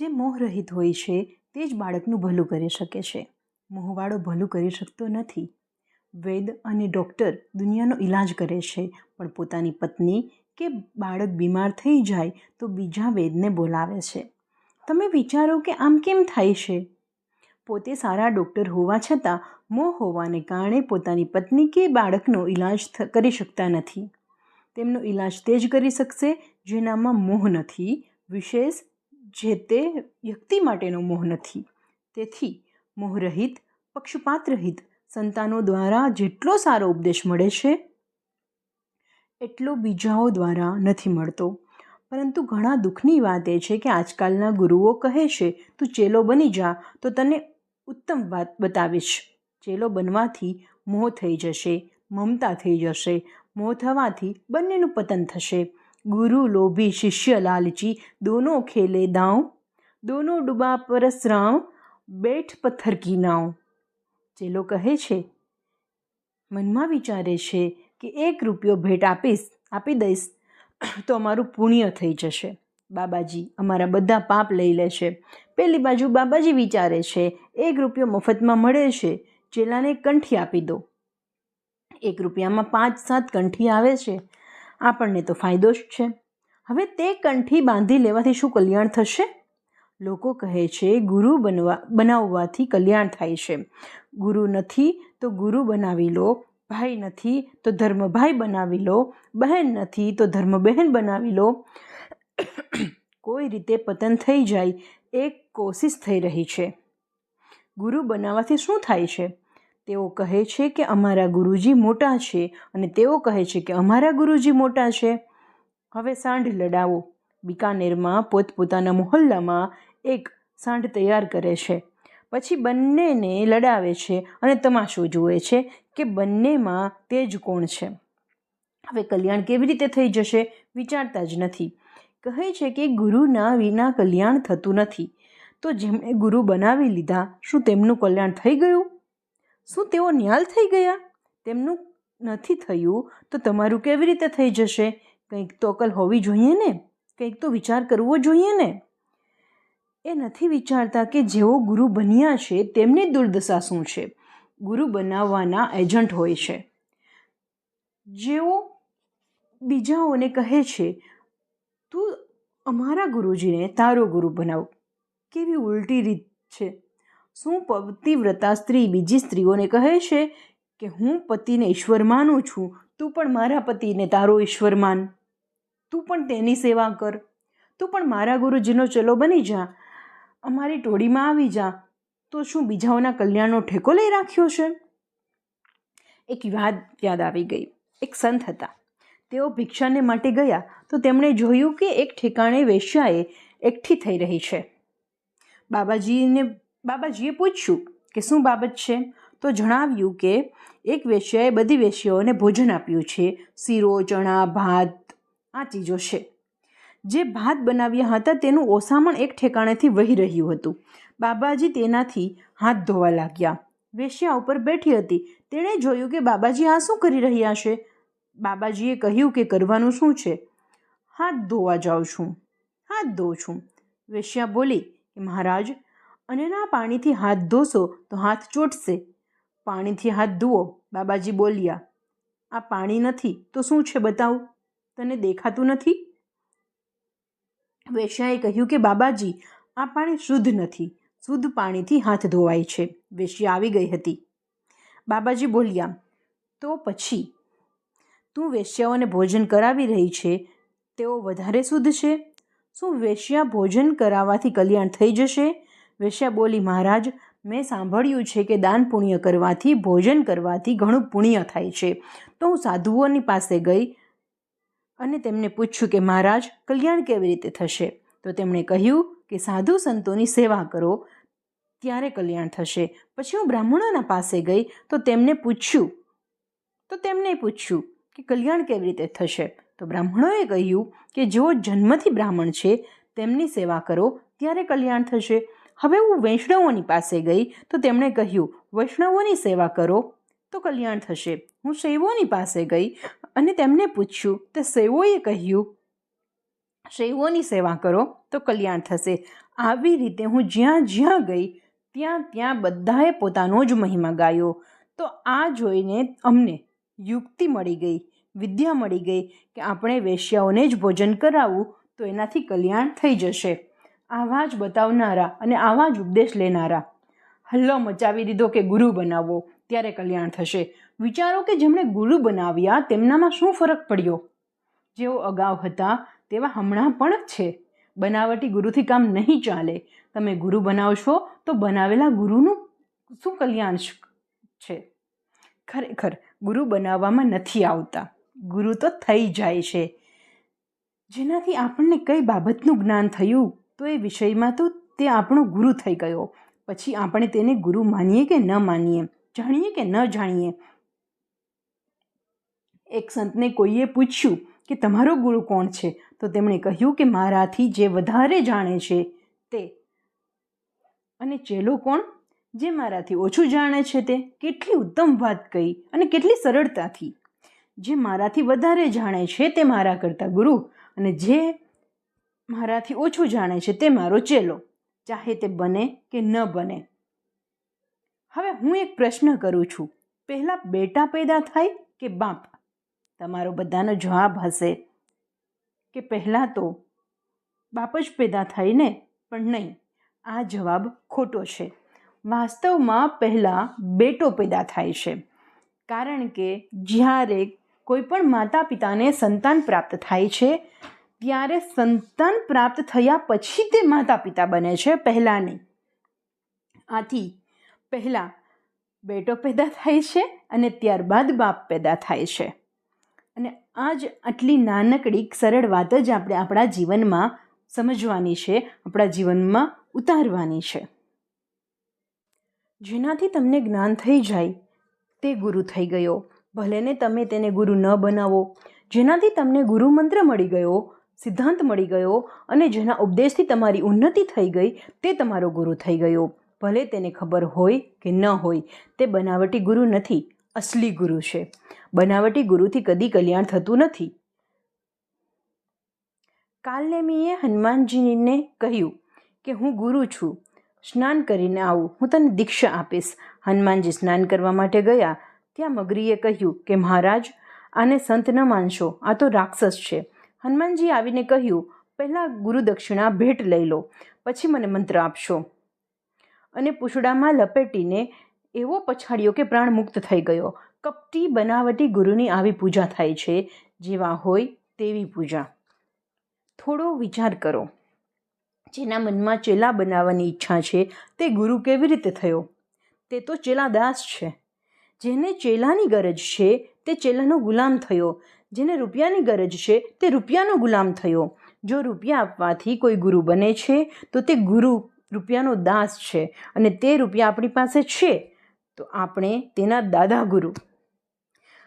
જે મોહરહિત હોય છે, તે જ બાળકનું ભલું કરી શકે છે. મોહવાળો ભલું કરી શકતો નથી. વૈદ અને ડૉક્ટર દુનિયાનો ઈલાજ કરે છે, પણ પોતાની પત્ની કે બાળક બીમાર થઈ જાય તો બીજા વૈદને બોલાવે છે. તમે વિચારો કે આમ કેમ થાય છે? પોતે સારા ડૉક્ટર હોવા છતાં, મોહ હોવાને કારણે પોતાની પત્ની કે બાળકનો ઈલાજ કરી શકતા નથી. તેમનો ઈલાજ તે જ કરી શકશે જેનામાં મોહ નથી, વિશેષ જે તે વ્યક્તિ માટેનો મોહ નથી. તેથી મોહરહિત, પક્ષપાતરહિત સંતાનો દ્વારા જેટલો સારો ઉપદેશ મળે છે, એટલો બીજાઓ દ્વારા નથી મળતો. પરંતુ ઘણા દુઃખની વાત એ છે કે આજકાલના ગુરુઓ કહે છે, તું ચેલો બની જા, તો તને ઉત્તમ વાત બતાવીશ. ચેલો બનવાથી મોહ થઈ જશે, મમતા થઈ જશે, મોહ થવાથી બંનેનું પતન થશે. ગુરુ, લોભી, શિષ્ય, લાલચી, દોનો ખેલે દાવ દોનો ડૂબા પરસરાવ બેઠ પથ્થર કી નાવ ચેલો કહે છે, મનમાં વિચારે છે કે એક રૂપિયો ભેટ આપીશ, આપી દઈશ, તો અમારું પુણ્ય થઈ જશે. બાબાજી અમારા બધા પાપ લઈ લેશે પેલી બાજુ બાબાજી વિચારે છે, એક રૂપિયો મફતમાં મળે છે, ચેલાને કંઠી આપી દો. એક રૂપિયામાં પાંચ સાત કંઠી આવે છે આપણને તો ફાયદો જ છે. હવે તે કંઠી બાંધી લેવાથી શું કલ્યાણ થશે? લોકો કહે છે, ગુરુ બનવા, બનાવવાથી કલ્યાણ થાય છે. ગુરુ નથી તો ગુરુ બનાવી લો, ભાઈ નથી તો ધર્મભાઈ બનાવી લો, બહેન નથી તો ધર્મ બહેન બનાવી લો. કોઈ રીતે પતન થઈ જાય, એક કોશિશ થઈ રહી છે. ગુરુ બનાવવાથી શું થાય છે? તેઓ કહે છે કે અમારા ગુરુજી મોટા છે અને તેઓ કહે છે કે અમારા ગુરુજી મોટા છે. હવે સાંઢ લડાવો. બિકાનેરમાં પોતપોતાના મોહલ્લામાં એક સાંઢ તૈયાર કરે છે. પછી બંનેને લડાવે છે અને તમાશો જુએ છે કે બંનેમાં તેજ કોણ છે. હવે કલ્યાણ કેવી રીતે થઈ જશે વિચારતા જ નથી. કહે છે કે ગુરુના વિના કલ્યાણ થતું નથી. તો જેમણે ગુરુ બનાવી લીધા, શું તેમનું કલ્યાણ થઈ ગયું? શું તેઓ ન્યાલ થઈ ગયા? તેમનું નથી થયું તો તમારું કેવી રીતે થઈ જશે? કંઈક તો અકલ હોવી જોઈએ ને? કંઈક તો વિચાર કરવો જોઈએ ને? એ નથી વિચારતા કે જેઓ ગુરુ બન્યા છે તેમની દુર્દશા શું છે? ગુરુ બનાવવાના એજન્ટ હોય છે. જેઓ બીજાઓને કહે છે, તું અમારા ગુરુજીને તારો ગુરુ બનાવ. કેવી ઉલટી રીત છે. શું પતિવ્રતા સ્ત્રી બીજી સ્ત્રીઓને કહે છે કે હું પતિને ઈશ્વર માનું છું, તું પણ મારા પતિને તારો ઈશ્વર માન. તું પણ તેની સેવા કર. તું પણ મારા ગુરુજીનો ચલો બની જા. અમારી ટોળીમાં આવી જા. તો શું બીજાઓના કલ્યાણનો ઠેકો લઈ રાખ્યો છે? એક વાત યાદ આવી ગઈ. એક સંત હતા. તેઓ ભિક્ષાને માટે ગયા. તો તેમણે જોયું કે એક ઠેકાણે વેશ્યાએ એકઠી થઈ રહી છે. બાબાજીને બાબાજીએ પૂછ્યું કે શું બાબત છે? તો જણાવ્યું કે એક વેશ્યાએ બધી વેશ્યાઓને ભોજન આપ્યું છે. શીરો, ચણા, ભાત, આ ચીજો છે. જે ભાત બનાવ્યા હતા તેનું ઓસામણ એક ઠેકાણેથી વહી રહ્યું હતું. બાબાજી તેનાથી હાથ ધોવા લાગ્યા. વેશ્યા ઉપર બેઠી હતી. તેણે જોયું કે બાબાજી આ શું કરી રહ્યા છે? બાબાજીએ કહ્યું કે કરવાનું શું છે? હાથ ધોવા જાઉં છું. હાથ ધોઉં છું. વેશ્યા બોલી કે, મહારાજ અન્યના પાણીથી હાથ ધોશો તો હાથ ચોટશે. પાણીથી હાથ ધુઓ, બાબાજી બોલ્યા. આ પાણી નથી તો શું છે બતાવું? તને દેખાતું નથી? વેશ્યાએ કહ્યું કે બાબાજી, આ પાણી શુદ્ધ નથી. શુદ્ધ પાણીથી હાથ ધોવાય છે. વેશ્યા આવી ગઈ હતી. બાબાજી બોલ્યા, તો પછી? તું વેશ્યાઓને ભોજન કરાવી રહી છે, તેઓ વધારે શુદ્ધ છે? શું વેશ્યા ભોજન કરાવવાથી કલ્યાણ થઈ જશે? વેશ્યા બોલી, મહારાજ, મેં સાંભળ્યું છે કે દાન પુણ્ય કરવાથી, ભોજન કરવાથી ઘણું પુણ્ય થાય છે. તો હું સાધુઓની પાસે ગઈ અને તેમને પૂછ્યું કે, મહારાજ, કલ્યાણ કેવી રીતે થશે? તો તેમણે કહ્યું કે, સાધુ સંતોની સેવા કરો, ત્યારે કલ્યાણ થશે. પછી હું બ્રાહ્મણોના પાસે ગઈ તો તેમને પૂછ્યું, તો તેમને પૂછ્યું કે, કલ્યાણ કેવી રીતે થશે? તો બ્રાહ્મણોએ કહ્યું કે જેઓ જન્મથી બ્રાહ્મણ છે, તેમની સેવા કરો, ત્યારે કલ્યાણ થશે. હવે હું વૈષ્ણવોની પાસે ગઈ તો તેમણે કહ્યું, વૈષ્ણવોની સેવા કરો. તો કલ્યાણ થશે. હું શૈવોની પાસે ગઈ અને તેમને પૂછ્યું, તે શૈવોએ કહ્યું, શૈવોની સેવા કરો તો કલ્યાણ થશે. આવી રીતે હું જ્યાં જ્યાં ગઈ, ત્યાં ત્યાં બધાએ પોતાનો જ મહિમા ગાયો. તો આ જોઈને અમને યુક્તિ મળી ગઈ, વિદ્યા મળી ગઈ કે આપણે વેશ્યાઓને જ ભોજન કરાવવું તો એનાથી કલ્યાણ થઈ જશે. આવા જ બતાવનારા અને આવા જ ઉપદેશ લેનારા. હલ્લો મચાવી દીધો કે ગુરુ બનાવો, ત્યારે કલ્યાણ થશે. વિચારો કે જેમણે ગુરુ બનાવ્યા, તેમનામાં શું ફરક પડ્યો? જેઓ અગાઉ હતા, તેવા હમણાં પણ છે. બનાવટી ગુરુથી કામ નહીં ચાલે. તમે ગુરુ બનાવશો, તો બનાવેલા ગુરુનું શું કલ્યાણ છે? ખરેખર, ગુરુ બનાવવામાં નથી આવતા. ગુરુ તો થઈ જાય છે. જેનાથી આપણને કઈ બાબતનું જ્ઞાન થયું? તો એ વિષયમાં તો તે આપણો ગુરુ થઈ ગયો. પછી આપણે તેને ગુરુ માનીએ કે ન માનીએ? જાણીએ કે ન જાણીએ? એક સંતને કોઈએ પૂછ્યું કે તમારો ગુરુ કોણ છે? તો તેમણે કહ્યું કે મારાથી જે વધારે જાણે છે તે. અને ચેલો કોણ? જે મારાથી ઓછું જાણે છે તે. કેટલી ઉત્તમ વાત કહી અને કેટલી સરળતાથી. જે મારાથી વધારે જાણે છે તે મારા કરતાં ગુરુ. અને જે મારાથી ઓછું જાણે છે તે મારો ચેલો, ચાહે તે બને કે ન બને. હવે હું એક પ્રશ્ન કરું છું. પહેલાં બેટા પેદા થાય કે બાપ? તમારો બધાનો જવાબ હશે કે પહેલાં તો બાપ જ પેદા થાય ને? પણ નહીં. આ જવાબ ખોટો છે. વાસ્તવમાં પહેલાં બેટો પેદા થાય છે. કારણ કે જ્યારે કોઈ પણ માતા પિતાને સંતાન પ્રાપ્ત થાય છે ત્યારે સંતાન પ્રાપ્ત થયા પછી તે માતા પિતા બને છે, પહેલાં નહીં. આથી પહેલાં બેટો પેદા થાય છે અને ત્યારબાદ બાપ પેદા થાય છે. અને આ જ આટલી નાનકડી, સરળ વાત જ આપણે આપણા જીવનમાં સમજવાની છે, આપણા જીવનમાં ઉતારવાની છે. જેનાથી તમને જ્ઞાન થઈ જાય, તે ગુરુ થઈ ગયો. ભલેને તમે તેને ગુરુ ન બનાવો. જેનાથી તમને ગુરુ મંત્ર મળી ગયો સિદ્ધાંત મળી ગયો અને જેના ઉપદેશથી તમારી ઉન્નતિ થઈ ગઈ, તે તમારો ગુરુ થઈ ગયો. ભલે તેને ખબર હોય કે ન હોય, તે બનાવટી ગુરુ નથી, અસલી ગુરુ છે. બનાવટી ગુરુથી કદી કલ્યાણ થતું નથી. કાલનેમીએ હનુમાનજીને કહ્યું કે, હું ગુરુ છું. સ્નાન કરીને આવું. હું તને દીક્ષા આપીશ. હનુમાનજી સ્નાન કરવા માટે ગયા. ત્યાં મગરીએ કહ્યું કે, મહારાજ, આને સંત ન માનશો. આ તો રાક્ષસ છે. હનુમાનજી આવીને કહ્યું, પહેલાં ગુરુદક્ષિણા ભેટ લઈ લો, પછી મને મંત્ર આપશો. અને પૂછડામાં લપેટીને એવો પછાડ્યો કે પ્રાણ મુક્ત થઈ ગયો. કપટી બનાવટી ગુરુની આવી પૂજા થાય છે, જેવા હોય તેવી પૂજા. થોડો વિચાર કરો. જેના મનમાં ચેલા બનાવવાની ઈચ્છા છે, તે ગુરુ કેવી રીતે થયો? તે તો ચેલા દાસ છે. જેને ચેલાની ગરજ છે, તે ચેલાનો ગુલામ થયો. જેને રૂપિયાની ગરજ છે તે રૂપિયાનો ગુલામ થયો. જો રૂપિયા આપવાથી કોઈ ગુરુ બને છે, તો તે ગુરુ રૂપિયાનો દાસ છે અને તે રૂપિયા આપણી પાસે છે. તો આપણે તેના દાદા ગુરુ.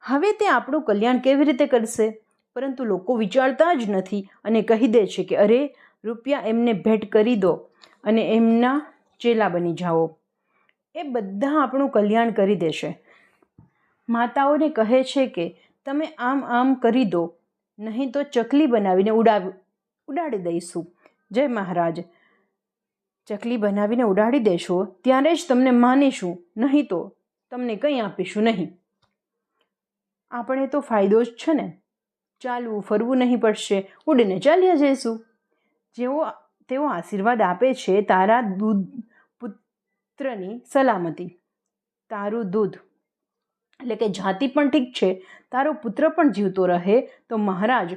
હવે તે આપણું કલ્યાણ કેવી રીતે કરશે? પરંતુ લોકો વિચારતા જ નથી અને કહી દે છે કે, અરે, રૂપિયા એમને ભેટ કરી દો અને એમના ચેલા બની જાઓ. એ બધા આપણું કલ્યાણ કરી દેશે. માતાઓને કહે છે કે તમે આમ આમ કરી દો, નહીં તો ચકલી બનાવીને ઉડાવ, ઉડાડી દઈશું. જય મહારાજ. ચકલી બનાવીને ઉડાડી દેશો, ત્યારે જ તમને માનીશું, નહીં તો તમને કંઈ આપીશું નહીં. આપણે તો ફાયદો જ છે ને. ચાલવું, ફરવું નહીં પડશે. ઉડીને ચાલ્યા જઈશું. જેઓ, તેઓ આશીર્વાદ આપે છે તારા દૂધ પુત્રની સલામતી. તારું દૂધ એટલે કે જાતિ પણ ઠીક છે, તારો પુત્ર પણ જીવતો રહે, તો મહારાજ,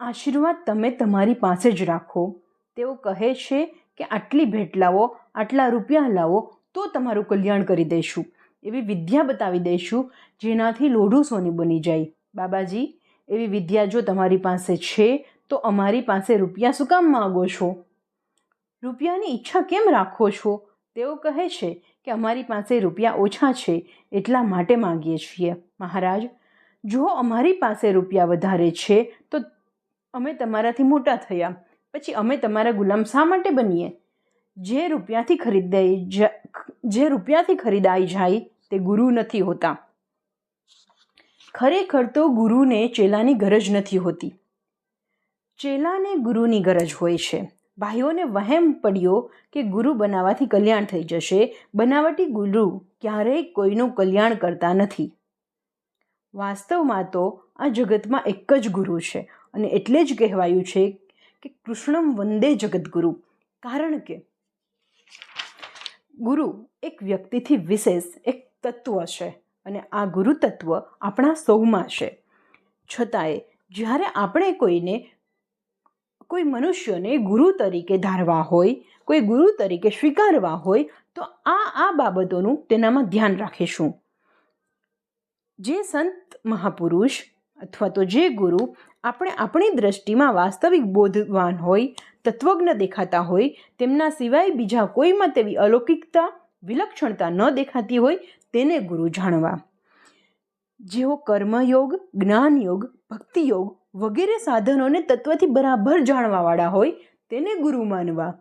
આશીર્વાદ તમે તમારી પાસે જ રાખો. તેઓ કહે છે કે આટલી ભેટ લાવો, આટલા રૂપિયા લાવો, તો તમારું કલ્યાણ કરી દઈશું. એવી વિદ્યા બતાવી દઈશું, જેનાથી લોઢું સોની બની જાય. બાબાજી, એવી વિદ્યા જો તમારી પાસે છે, તો અમારી પાસે રૂપિયા શું કામ માગો છો? રૂપિયાની ઈચ્છા કેમ રાખો છો? તેઓ કહે છે કે અમારી પાસે રૂપિયા ઓછા છે એટલા માટે માગીએ છીએ. મહારાજ, જો અમારી પાસે રૂપિયા વધારે છે, તો અમે તમારાથી મોટા થયા. પછી અમે તમારા ગુલામ શા માટે બનીએ? જે રૂપિયાથી ખરીદાઈ જે રૂપિયાથી ખરીદાઈ જાય, તે ગુરુ નથી હોતા. ખરેખર તો ગુરુને ચેલાની ગરજ નથી હોતી. ચેલાને ગુરુની ગરજ હોય છે. ભાઈઓને વહેમ પડ્યો કે ગુરુ બનાવવાથી કલ્યાણ થઈ જશે. બનાવટી ગુરુ ક્યારેય કોઈનું કલ્યાણ કરતા નથી. વાસ્તવમાં તો આ જગતમાં એક જ ગુરુ છે અને એટલે જ કહેવાયું છે કે કૃષ્ણમ વંદે જગદગુરુ. કારણ કે ગુરુ એક વ્યક્તિથી વિશેષ એક તત્વ છે અને આ ગુરુ તત્વ આપણા સૌમાં છે. છતાંય જ્યારે આપણે કોઈને કોઈ મનુષ્યને ગુરુ તરીકે ધારવા હોય, કોઈ ગુરુ તરીકે સ્વીકારવા હોય, તો આ આ બાબતોનું તેનામાં ધ્યાન રાખીશું. જે સંત મહાપુરુષ અથવા તો જે ગુરુ આપણે આપણી દ્રષ્ટિમાં વાસ્તવિક બોધવાન હોય, તત્વજ્ઞ દેખાતા હોય, તેમના સિવાય બીજા કોઈમાં તેવી અલૌકિકતા, વિલક્ષણતા ન દેખાતી હોય, તેને ગુરુ જાણવા. જેઓ કર્મયોગ, જ્ઞાનયોગ, ભક્તિયોગ વગેરે સાધનોને તત્વથી બરાબર જાણવાવાળા હોય તેને ગુરુ માનવા.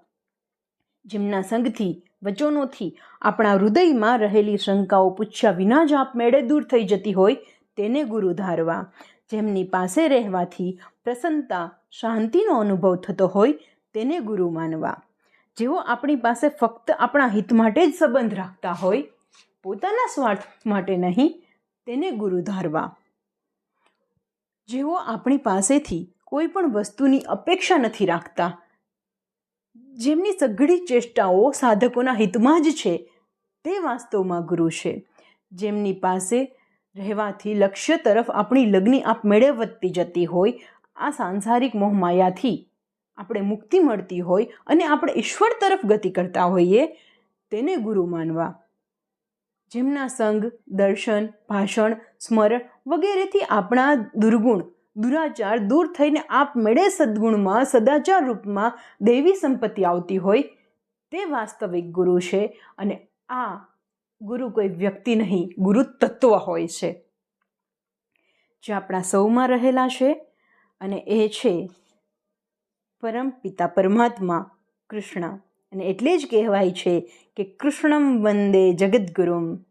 જેમના સંગથી, વચનોથી આપણા હૃદયમાં રહેલી શંકાઓ પૂછ્યા વિના જ આપમેળે દૂર થઈ જતી હોય તેને ગુરુ ધારવા. જેમની પાસે રહેવાથી પ્રસન્નતા, શાંતિનો અનુભવ થતો હોય તેને ગુરુ માનવા. જેઓ આપણી પાસે ફક્ત આપણા હિત માટે જ સંબંધ રાખતા હોય, પોતાના સ્વાર્થ માટે નહીં, તેને ગુરુ ધારવા. જેઓ આપણી પાસેથી કોઈ પણ વસ્તુની અપેક્ષા નથી રાખતા. જેમની સઘળી ચેષ્ટાઓ સાધકોના હિતમાં જ છે, તે વાસ્તવમાં ગુરુ છે. જેમની પાસે રહેવાથી લક્ષ્ય તરફ આપણી લગ્ની આપમેળે વધતી જતી હોય, આ સાંસારિક મોહમાયાથી આપણે મુક્તિ મળતી હોય અને આપણે ઈશ્વર તરફ ગતિ કરતા હોઈએ, તેને ગુરુ માનવા. જેમના સંગ દર્શન, ભાષણ, સ્મરણ વગેરેથી આપણા દુર્ગુણ, દુરાચાર દૂર થઈને આપમેળે સદ્ગુણમાં, સદાચાર રૂપમાં દેવી સંપત્તિ આવતી હોય તે વાસ્તવિક ગુરુ છે અને આ ગુરુ કોઈ વ્યક્તિ નહીં, ગુરુ તત્વ હોય છે. જે આપણા સૌમાં રહેલા છે અને એ છે પરમ પિતા પરમાત્મા કૃષ્ણ. અને એટલે જ કહેવાય છે કે કૃષ્ણમ વંદે જગદગુરુમ.